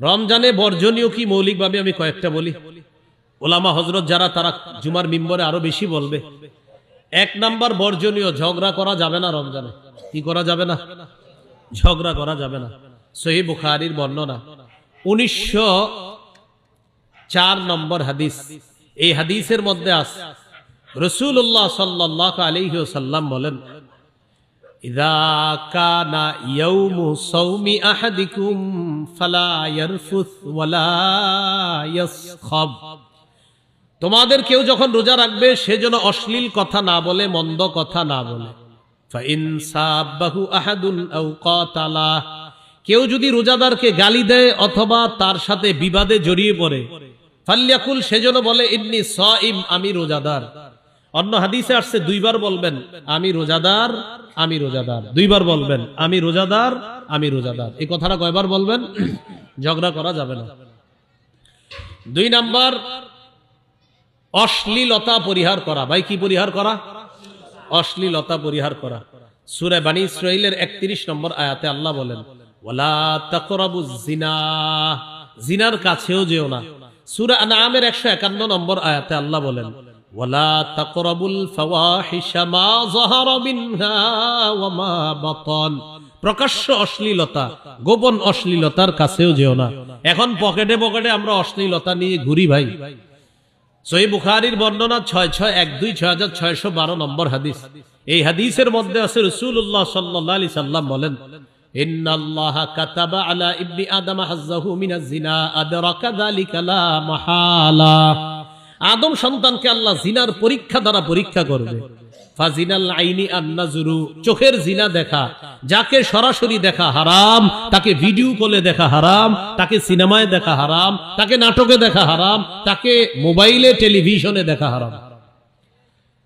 রমজানে বর্জনীয় কি মৌলিকভাবে আমি কয়েকটা বলি? ওলামা হজরত যারা, তারা জুমার মিম্বরে আরও বেশি বলবে। এক নাম্বার বর্জনীয়, ঝগড়া করা যাবে না রমজানে। কি করা যাবে না? ঝগড়া করা যাবে না। সহি বুখারির বর্ণনা। উনিশশো চার নম্বর হাদিস। এই হাদিসের মধ্যে আছে রসুল্লাহ সাল্লাহ আলহি সাল্লাম বলেন কানা তোমাদের কেউ যখন রোজা রাখবে, সে যেন অশ্লীল কথা না বলে, মন্দ কথা না বলে। কেউ যদি রোজাদারকে গালি দেয় অথবা তার সাথে বিবাদে জড়িয়ে পড়ে, ফাল্লিয়াকুল সেজন্য বলে ইবনি সাইম আমি রোজাদার। অন্য হাদিসে আসছে, দুইবার বলবেন, আমি রোজাদার আমি রোজাদার। দুইবার বলবেন, আমি রোজাদার আমি রোজাদার। এই কথাটা কয়বার বলবেন? ঝগড়া করা যাবে না। দুই নাম্বার, অশ্লীলতা পরিহার করা। ভাই, কি পরিহার করা? অশ্লীলতা পরিহার করা। সুরে বানী ইসরাইলের একত্রিশ নম্বর আয়াতে আল্লাহ বলেন, ওয়ালা তাকরাবু জিনা। জিনার কাছেও যেও না। সুরা সূরা আনআমের 151 নম্বর আয়াতে আল্লাহ বলেন ওয়ালা তাকরাবুল ফাওয়াহিশা মা যাহারা মিনহা ওয়া মা বাতান প্রকাশ্য অশ্লীলতা গোপন অশ্লীলতার কাছেও যেও না এখন পকেটে পকেটে আমরা অশ্লীলতা নিয়ে ঘুরি ভাই সহি বুখারির বর্ণনা ছয় ছয় এক দুই ছয় হাজার ছয়শো বারো নম্বর হাদিস এই হাদিসের মধ্যে আছে রসুল্লাহ সাল্লাহ আলি সাল্লাম বলেন إن الله كتب على ابن آدم حظه من الزنا أدرك ذلك لا محالة আদম সন্তানকে আল্লাহ জিনার পরীক্ষা দ্বারা পরীক্ষা করবে। চোখের জিনা দেখা, যাকে সরাসরি দেখা হারাম, তাকে ভিডিও কলে দেখা হারাম, তাকে সিনেমায় দেখা হারাম, তাকে নাটকে দেখা হারাম, তাকে মোবাইলে, টেলিভিশনে দেখা হারাম।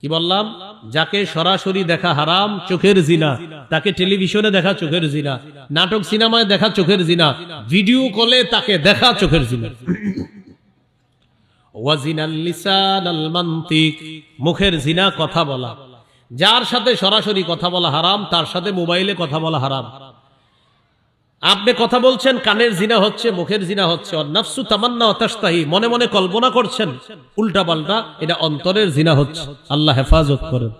কি বললাম? যাকে সরাসরি দেখা হারাম, চোখের জিনা, তাকে টেলিভিশনে দেখা চোখের জিনা, নাটক সিনেমায় দেখা চোখের জিনা, ভিডিও কলে তাকে দেখা চোখের জিনা। মুখের জিনা কথা বলা। যার সাথে সরাসরি কথা বলা হারাম, তার সাথে মোবাইলে কথা বলা হারাম। আপনি কথা বলছেন, কানের জিনা হচ্ছে, মুখের জিনা হচ্ছে। মনে মনে কল্পনা করছেন উল্টা পাল্টা এটা অন্তরের জিনা হচ্ছে। আল্লাহ হেফাজত করেন।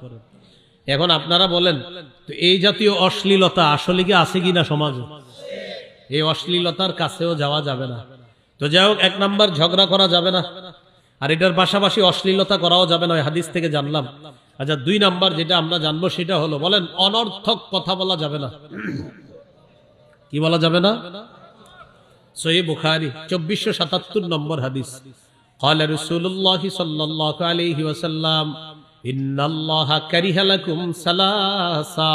এখন আপনারা বলেন, তো এই জাতীয় অশ্লীলতা আসলে কি আছে কিনা সমাজে? এই অশ্লীলতার কাছেও যাওয়া যাবে না। তো যাই হোক, এক নাম্বার ঝগড়া করা যাবে না। আর এটার পাশাপাশি অশ্লীলতা করাও যাবে না ওই হাদিস থেকে জানলাম আচ্ছা দুই নাম্বার যেটা আমরা জানবো সেটা হলো বলেন অনর্থক কথা বলা যাবে না কি বলা যাবে না সহি বুখারি চব্বিশশো সাতাত্তর নম্বর হাদিস قال رسول الله صلى الله عليه وسلم إن الله كره لكم ثلاثة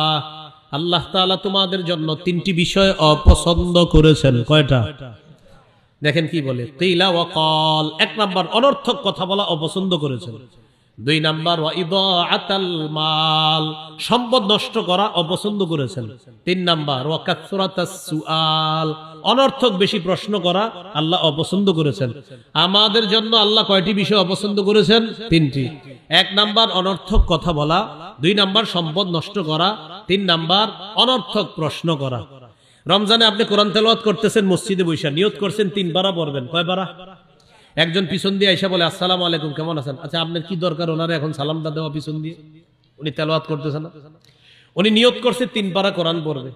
আল্লাহ তাআলা তোমাদের জন্য তিনটি বিষয় অপছন্দ করেছেন কয়টা দেখেন কি বলে? কিলা ওয়া কল এক নাম্বার অনর্থক কথা বলা অপছন্দ করেছেন। দুই নাম্বার মাল। সম্পদ নষ্ট করা অপছন্দ করেছেন। তিন নাম্বার অনর্থক বেশি প্রশ্ন করা আল্লাহ অপছন্দ করেছেন। আমাদের জন্য আল্লাহ কয়টি বিষয় অপছন্দ করেছেন? তিনটি। এক নাম্বার, অনর্থক কথা বলা। দুই নাম্বার, সম্পদ নষ্ট করা। তিন নাম্বার, অনর্থক প্রশ্ন করা। রমজানে আপনি কোরআন তেলাওয়াত করতেছেন, মসজিদে বৈশা, নিয়ত করছেন, তিন বারা পড়বেন। কয় বারা? একজন পিছন দিয়ে আইসা বলে, আসসালাম আলাইকুম, কেমন আছেন? আচ্ছা আপনার কি দরকার ওনারে এখন সালামটা দেওয়া পিছন দিয়ে? উনি তেলাওয়াত করতেছেন না? উনি নিয়ত করছে, তিন পারা কোরআন পড়বে।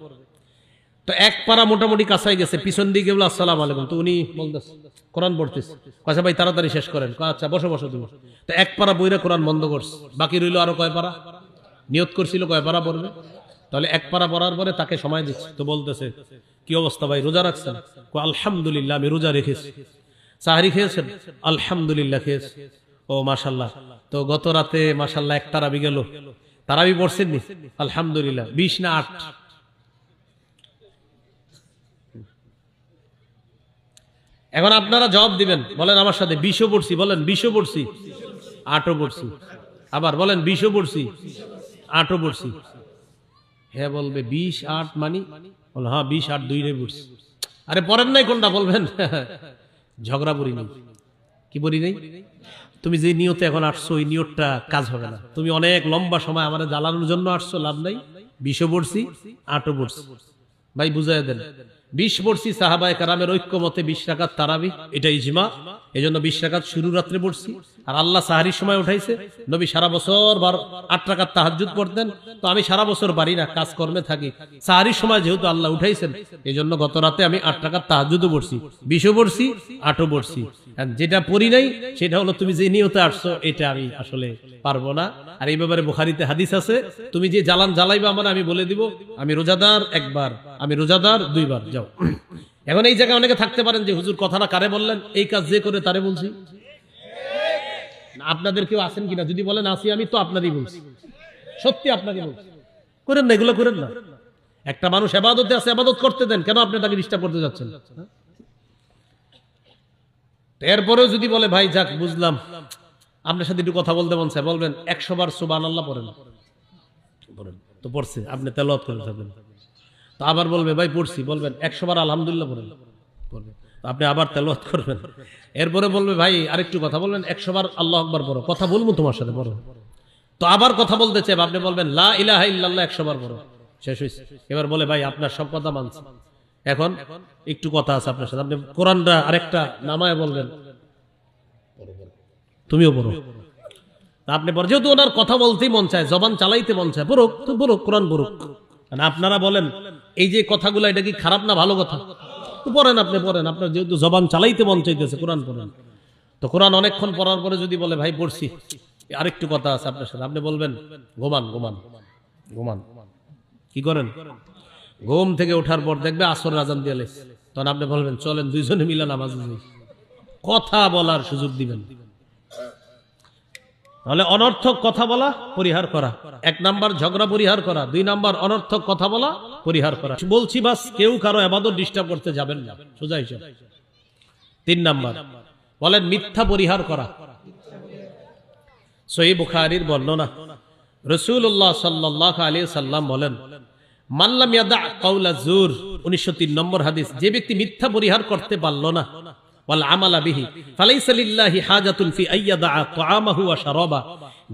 তো এক পারা মোটামুটি কাছাই গেছে, পিছন দিকে বলে, আসসালাম আলাইকুম। তো উনি বলতেছে, কোরআন পড়তেছে। আচ্ছা ভাই, তাড়াতাড়ি শেষ করেন। আচ্ছা বসো বসো তুমি। তো এক পারা বইরা কোরআন বন্ধ করছে। বাকি রইল আরও কয় পারা? নিয়ত করছিল, কয় পারা পড়বে? তাহলে এক পারা পড়ার পরে তাকে সময় দিচ্ছে। তো বলতেছে, কি অবস্থা ভাই, রোজা রাখছেন? আলহামদুলিল্লাহ, আমি রোজা রেখেছি। সাহারি খেয়েছেন? আলহামদুলিল্লাহ, খেয়েছি। ও মাশাল্লাহ তো গত রাতে মাশাল্লাহ এক তারাবি গেল। তারাবি পড়ছেন নি আলহামদুলিল্লাহ, বিশ না আট? এখন আপনারা জবাব দিবেন, বলেন আমার সাথে, বিশও পড়ছি। বলেন, বিশও পড়ছি। আটও পড়ছি। আবার বলেন, বিশও পড়ছি। আটও পড়ছি। হ্যাঁ বলবে, বিশ আট মানি? বল হ্যাঁ বিশ আট দুই রে বুঝছি আরে পরের নাই কোনটা বলবেন? ঝগড়া পড়ি নেই। কি পড়ি নেই? তুমি যে নিয়তে এখন আসছো ওই নিয়তটা কাজ হবে না। তুমি অনেক লম্বা সময় আমার জ্বালানোর জন্য আসছো, লাভ নাই। বিশও পড়ছি, আটও পড়ছি। ভাই বুঝাই দেন। বিশ পড়ছি সাহাবায় কারামের ঐক্যমতে বিশ রাকাত তারাবি, এটা ইজমা এই জন্য বিশ রাকাত শুরু রাত্রে পড়ছি। আর আল্লাহ সাহারির সময় উঠাইছে, নবী সারা বছর বার আট রাকাত তাহাজুদ পড়তেন। তো আমি সারা বছর পারি না, কাজকর্মে থাকি। সাহারির সময় যেহেতু আল্লাহ উঠাইছেন এই জন্য গত রাতে আমি আট টাকার তাহাজুদও পড়ছি, বিশও পড়ছি, আটও পড়ছি। যেটা পড়ি নাই, সেটা হলো তুমি যে নিয়তে আসছো, এটা আমি আসলে পারব না। আর এই ব্যাপারে বুখারিতে হাদিস আছে, তুমি যে জ্বালান জ্বালাইবা আমার আমি বলে দিব, আমি রোজাদার একবার আমি রোজাদার, দুইবার, যাও। এখন এই জায়গায় অনেকে থাকতে পারেন যে, হুজুর, কথাটা কারে বললেন? এই কাজ যে করে তারে বলছি? আপনাদের কেউ আছেন কিনা? যদি বলেন আসি আমি তো আপনারই বলছি। সত্যি আপনাকে বলছি। করেন না, এগুলো করেন না। একটা মানুষ এবাদতে আছে, এবাদত করতে দেন, কেন আপনি তাকে ডিস্টার্ব করতে যাচ্ছেন? এরপরেও যদি বলে, ভাই, যাক, বুঝলাম। আপনার সাথে একটু কথা বলতে বলছে বলবেন, একশো বার সুবান আল্লাহ পড়েন। পড়েন তো পড়ছে, আপনি তেলাওয়াত করে থাকবেন। তো আবার বলবে, ভাই, পড়ছি। বলবেন, একশো বার আলহামদুলিল্লাহ পড়েন। পড়বে তো আপনি আবার তেলাওয়াত করবেন। এরপরে বলবে, ভাই, আরেকটু কথা বলবেন, একশো বার আল্লাহ আকবার পড়ো। কথা বলব তোমার সাথে বড় তো আবার কথা বলতে চাই আপনি বলবেন, লা ইলাহা ইল্লাল্লাহ, একশো বার পড়ো। শেষ হয়েছে এবার বলে, ভাই, আপনার সব কথা মানছি। এখন একটু কথা আছে আপনার সাথে। আপনি কোরআনটা আরেকটা নামায় বলবেন। তুমিও তা আপনি পড়ো। যেহেতু ওনার কথা বলতেই মন চায়, জবান চালাইতে মন চায়, পড়ুক, তো পড়ুক, কোরআন পড়ুক। আর আপনারা বলেন, এই যে কথাগুলো, এটা কি খারাপ না ভালো কথা? পড়েন আপনি, পড়েন। আপনার যেহেতু জবান চালাইতে মন চাইতেছে, কোরআন পড়েন। তো কোরআন অনেকক্ষণ পড়ার পরে যদি বলে, ভাই, পড়ছি। আরেকটু কথা আছে আপনার সাথে। আপনি বলবেন, ঘুমান ঘুমান ঘুমান। কি করেন? ঘুম থেকে ওঠার পর দেখবে আসর রাজান দিয়ে তখন আপনি বলবেন, চলেন, দুইজনে মিলে নামাজ কথা বলার সুযোগ দিবেন। তাহলে অনর্থক কথা বলা, পরিহার করা। এক নাম্বার ঝগড়া, পরিহার করা। দুই নাম্বার অনর্থক কথা বলা, পরিহার করা। বলছি বাস, কেউ কারও এবাদত ডিস্টার্ব করতে যাবেন না। সোজা হিসাব। তিন নাম্বার, বলেন মিথ্যা পরিহার করা। সহি বুখারির বর্ণনা। রসুল্লাহ সাল্লাহ আলী সাল্লাম বলেন মাল্লাম ইয়াদা কাউলা জুর উনিশশো তিন নম্বর হাদিস। যে ব্যক্তি মিথ্যা পরিহার করতে পারল না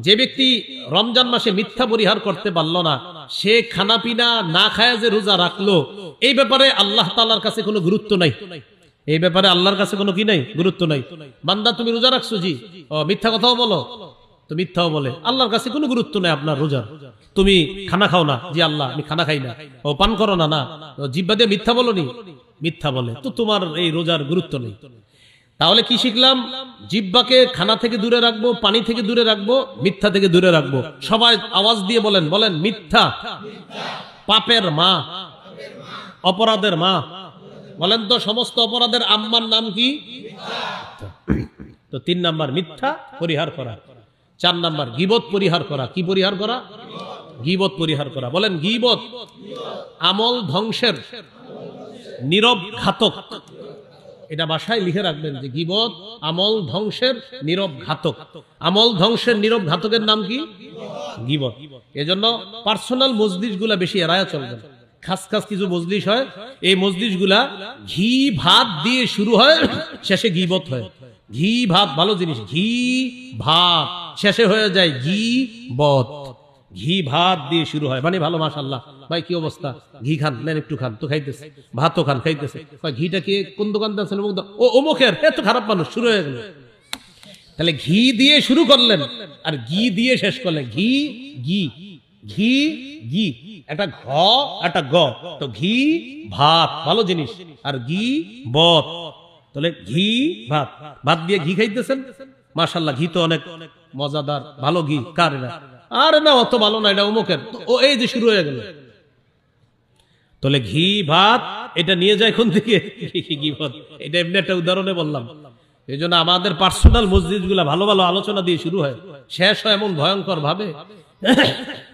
যে ব্যক্তি রমজান মাসে মিথ্যা পরিহার করতে পারল না, সে খানা পিনা না খায় যে রোজা রাখল, এই ব্যাপারে আল্লাহ তালার কাছে কোনো গুরুত্ব নাই। এই ব্যাপারে আল্লাহর কাছে কোনো কি নাই? গুরুত্ব নাই। বান্দা, তুমি রোজা রাখছো জি? ও মিথ্যা কথাও বলো। তো মিথ্যাও বলে। আল্লাহর কাছে কোনো গুরুত্ব নেই আপনার রোজার। তুমি খানা খাও না। জি আল্লাহ, আমি খানা খাই না। ও, পান করো না না। জিব্বা দিয়ে মিথ্যা বলো নি মিথ্যা বলে। তো তোমার এই রোজার গুরুত্ব নেই। তাহলে কি শিখলাম? জিব্বাকে খানা থেকে দূরে রাখব, পানি থেকে দূরে রাখব, মিথ্যা থেকে দূরে রাখব। সবাই আওয়াজ দিয়ে বলেন বলেন, মিথ্যা। পাপের মা। অপরাধের মা। বলেন তো, সমস্ত অপরাধের আম্মার নাম কি? তো তিন নাম্বার, মিথ্যা পরিহার করা। চার নাম্বার, গিবত পরিহার করা। কি পরিহার করা? গিবত পরিহার করা। বলেন, গিবত আমল ধ্বংসের নীরব ঘাতক। এটা বাসায় লিখে রাখবেন যে গিবত আমল ধ্বংসের নীরব ঘাতক। আমল ধ্বংসের নীরব ঘাতকের নাম কি? গিবত। এজন্য পার্সোনাল মজলিসগুলা বেশি এড়ায়া চলবেন খাস খাস কিছু মজলিস হয়, এই মজলিসগুলা ঘি ভাত দিয়ে শুরু হয়, শেষে গিবত হয়। ঘি ভাত, ভালো জিনিস, ঘি ভাত। শেষে হয়ে যায় ঘি বত। ঘি ভাত দিয়ে শুরু হয়। মানে ভালো মাশাল্লাহ ভাই, কি অবস্থা? ঘি খান? নেন, একটু খান। তো খাইতেছে। ভাতও খান, খাইতেছে। ঘিটা কে কোন দোকান আছে ও অমুখের এত খারাপ মানুষ, শুরু হয়ে গেল। তাহলে ঘি দিয়ে শুরু করলেন। আর ঘি দিয়ে শেষ করলেন। ঘি ঘি ঘি ঘি। একটা ঘ, একটা গ। তো ঘি, ভাত, ভালো জিনিস। আর ঘি, বত। তাহলে ঘি ভাত। ভাত দিয়ে ঘি খাইতেছেন? মাশাল্লাহ ঘি তো অনেক মজাদার, ভালো ঘি, কার এটা? আরে না, অত ভালো না, এটা অমুকের। ও, এই যে শুরু হয়ে গেল। তাহলে ঘি, ভাত, এটা নিয়ে যায় কোন দিকে? ঘি, ভাত। এটা এমনি একটা উদাহরণে বললাম। এই জন্য আমাদের পার্সোনাল মসজিদগুলা ভালো ভালো আলোচনা দিয়ে শুরু হয়। শেষ হয় এমন ভয়ঙ্কর ভাবে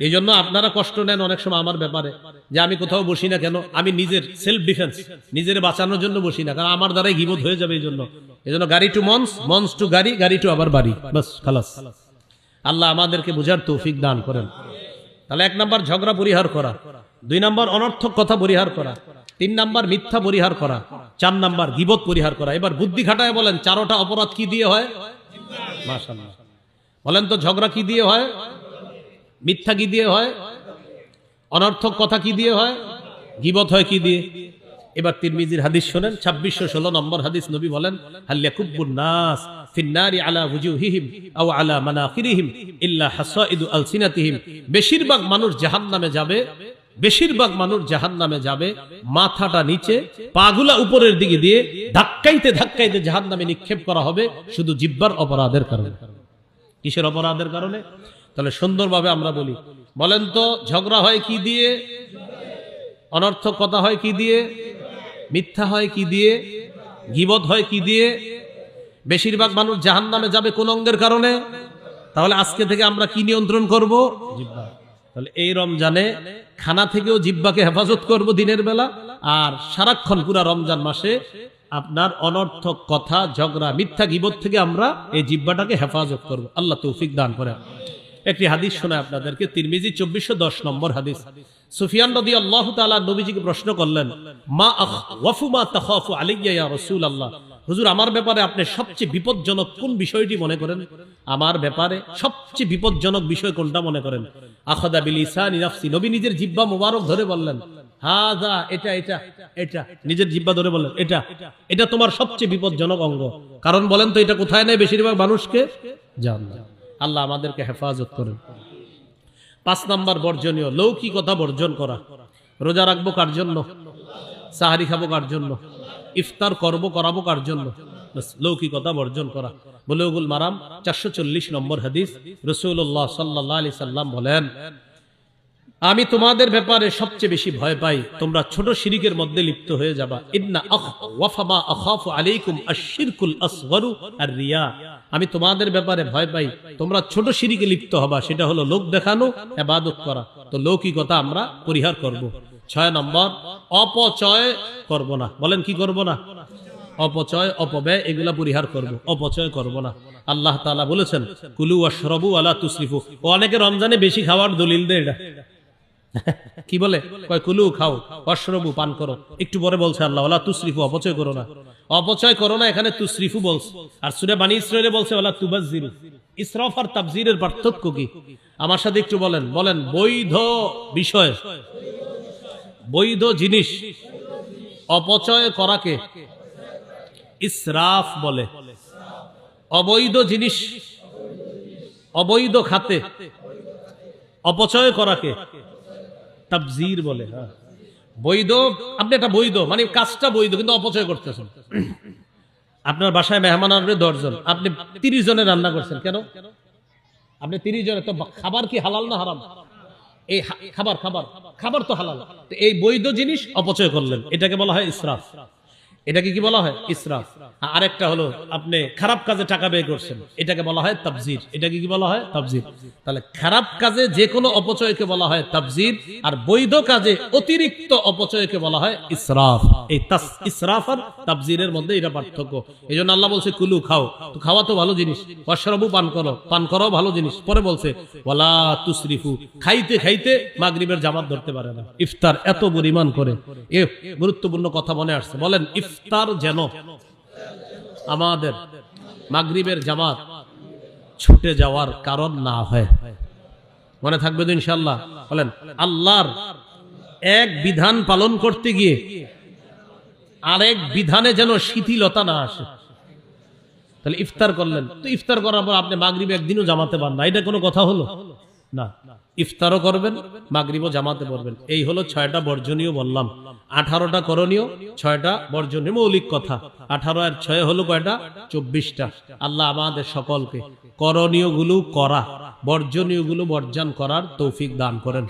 এই জন্য আপনারা কষ্ট নেন অনেক সময় আমার ব্যাপারে। যে আমি কোথাও বসি না কেন? আমি নিজের সেলফ ডিফেন্স নিজের বাঁচানোর জন্য বসি না। কারণ আমার দ্বারাই গিবোধ হয়ে যাবে এই জন্য এই জন্য গাড়ি টু মঞ্চ মঞ্চ টু গাড়ি গাড়ি টু আবার বাড়ি। বাস, খালাস। আল্লাহ আমাদেরকে বুঝার তৌফিক দান করেন। তাহলে এক নাম্বার ঝগড়া পরিহার করা। দুই নাম্বার অনর্থক কথা পরিহার করা। তিন নাম্বার মিথ্যা পরিহার করা। চার নাম্বার গিবত পরিহার করা। এবার বুদ্ধি খাটায় বলেন, চারোটা অপরাধ কি দিয়ে হয়? মাশাআল্লাহ। বলেন তো, ঝগড়া কি দিয়ে হয়? মিথ্যা কি দিয়ে হয়? অনর্থক কথা কি দিয়ে হয়? গিবত হয় কি দিয়ে? এবার তিরমিজির হাদিস শোনেন, ছাব্বিশশো ষোলো নম্বর হাদিস নবী বলেন নাস আলা হুজুহিহিম আও আলা মানাখিরিহিম বেশিরভাগ মানুষ জাহান্নামে যাবে, বেশিরভাগ মানুষ জাহান্নামে যাবে, মাথাটা নিচে, পাগুলা উপরের দিকে দিয়ে ধাক্কাইতে ধাক্কাইতে জাহান্নামে নিক্ষেপ করা হবে শুধু জিব্বার অপরাধের কারণে। কিসের অপরাধের কারণে? তাহলে সুন্দরভাবে আমরা বলি। বলেন তো, ঝগড়া হয় কি দিয়ে? অনর্থক কথা হয় কি দিয়ে? মিথ্যা হয় কি দিয়ে? গিবত হয় কি দিয়ে? বেশিরভাগ মানুষ জাহান নামে যাবে কোন অঙ্গের কারণে? তাহলে আজকে থেকে আমরা কি নিয়ন্ত্রণ করব? জিব্বা। তাহলে এই রমজানে খানা থেকেও জিব্বাকে হেফাজত করব দিনের বেলা। আর সারাক্ষণ পুরা রমজান মাসে আপনার অনর্থক কথা, ঝগড়া, মিথ্যা, গিবত থেকে আমরা এই জিব্বাটাকে হেফাজত করব। আল্লাহ তৌফিক দান করে একটি হাদিস শোনায় আপনাদেরকে। তিরমিজি চব্বিশশো দশ নম্বর হাদিস। সুফিয়ান নদী আল্লাহ তালা নবীজিকে প্রশ্ন করলেন, মা ওয়াফু মা তাখাফু আলাইয়া ইয়া রাসূলুল্লাহ? হুজুর, আমার ব্যাপারে আপনি সবচেয়ে বিপজ্জনক কোন বিষয়টি মনে করেন? আমার ব্যাপারে সবচেয়ে বিপজ্জনক বিষয় কোনটা মনে করেন? আখাদা নবী নিজের জিব্বা মোবারক ধরে বললেন হাজা এটা এটা এটা। নিজের জিব্বা ধরে বললেন, এটা এটা তোমার সবচেয়ে বিপজ্জনক অঙ্গ। কারণ বলেন তো এটা কোথায় নেই বেশিরভাগ মানুষকে? জান আল্লাহ আমাদেরকে হেফাজত করেন। পাঁচ নাম্বার বর্জনীয়, লৌকিকতা বর্জন করা। রোজা রাখব কার জন্য? সাহারি খাব কার জন্য? ইফতার করব, করাবো কার জন্য? লৌকিকতা বর্জন করা। বলে মারাম, চারশো চল্লিশ নম্বর হাদিস রসুল্লাহ সাল্লাহ আলি সাল্লাম বলেন আমি তোমাদের ব্যাপারে সবচেয়ে বেশি ভয় পাই। তোমরা ছোট শিরিকের মধ্যে লিপ্ত হয়ে যাবা। ইন্না ওয়াফামা আখাফু আলাইকুম আশিরকুল আসগরু আর রিয়া আমি তোমাদের ব্যাপারে ভয় পাই। তোমরা ছোট শিরিকে লিপ্ত হবা। সেটা হলো লোক দেখানো ইবাদত করা। তো লৌকিকতা আমরা পরিহার করব। ছয় নম্বর, অপচয় করব না। বলেন কি করব না? অপচয়, অপব্যয়, এগুলা পরিহার করব। অপচয় করব না। আল্লাহ তাআলা বলেছেন, কুলু আশরাবু আলা তুসরিফু। অনেকে রমজানে বেশি খাওয়ার দলিল দেয় এটা কি বলে? কয়, কুলু খাও অশ্রবু পান করো। একটু পরে বলছে আল্লাহ ওলা তুসরিফু, অপচয় করো না। অপচয় করো না, এখানে তুসরিফু বলছে। আর সুরে বানি ইসরায়েলে বলছে ওলা তুবাজিরু ইসরাফ আর তাবজিরের পার্থক্য কি? আমার সাথে একটু বলেন। বলেন, বৈধ বিষয়। বৈধ জিনিস। অপচয় করাকে ইসরাফ বলে। অবৈধ জিনিস। অবৈধ খাতে। অপচয় করাকে তাবজির বলে হ্যাঁ। বৈধ, আপনি একটা বৈধ মানে কাজটা বৈধ, কিন্তু অপচয় করতেছেন। আপনার বাসায় মেহমান আসবে দশজন, আপনি তিরিশ জনের রান্না করছেন, কেন? আপনি তিরিশ জনের তো খাবার কি হালাল না হারাম? এই খাবার খাবার খাবার তো হালাল। এই বৈধ জিনিস অপচয় করলেন, এটাকে বলা হয় ইসরাফ। এটাকে কি বলা হয়? ইসরাফ। আর আরেকটা হলো, আপনি খারাপ কাজে টাকা ব্যয় করছেন। এটাকে বলা হয় তাবজির। এটাকে কি বলা হয়? তাবজির। তাহলে খারাপ কাজে যে কোনো অপচয়কে বলা হয় তাবজির, আর বৈধ কাজে অতিরিক্ত অপচয়কে বলা হয় ইসরাফ। এই ইসরাফ আর তাবজিরের মধ্যে এটা পার্থক্য। এই জন্য আল্লাহ বলছে, কুলু, খাও। তো খাওয়া তো ভালো জিনিস। অশরবু পান করো। পান করো ভালো জিনিস। পরে বলছে, ওয়ালা তুসরিফু। খাইতে খাইতে মাগরিবের জামাত ধরতে পারে না। ইফতার এত পরিমাণ করে। এ, গুরুত্বপূর্ণ কথা মনে আসছে। বলেন ইফতার যেন আমাদের মাগরিবের জামাত ছুটে যাওয়ার কারণ না হয়। মনে থাকবে তো ইনশাল্লাহ বলেন, আল্লাহর এক বিধান পালন করতে গিয়ে আরেক বিধানে যেন শিথিলতা না আসে। তাহলে ইফতার করলেন, তো ইফতার করার পর আপনি মাগরিব একদিনও জামাতে পান না। এটা কোনো কথা হলো? না। ইফতারও করবেন, মাগরিবও জামাতে পড়বেন। এই হলো ছয়টা বর্জনীয় বললাম। আঠারোটা করণীয়, ছয়টা বর্জনীয় মৌলিক কথা। আঠারো আর ছয় হলো কয়টা? চব্বিশটা। আল্লাহ আমাদের সকলকে করণীয়গুলো করা বর্জনীয়গুলো বর্জন করার তৌফিক দান করেন।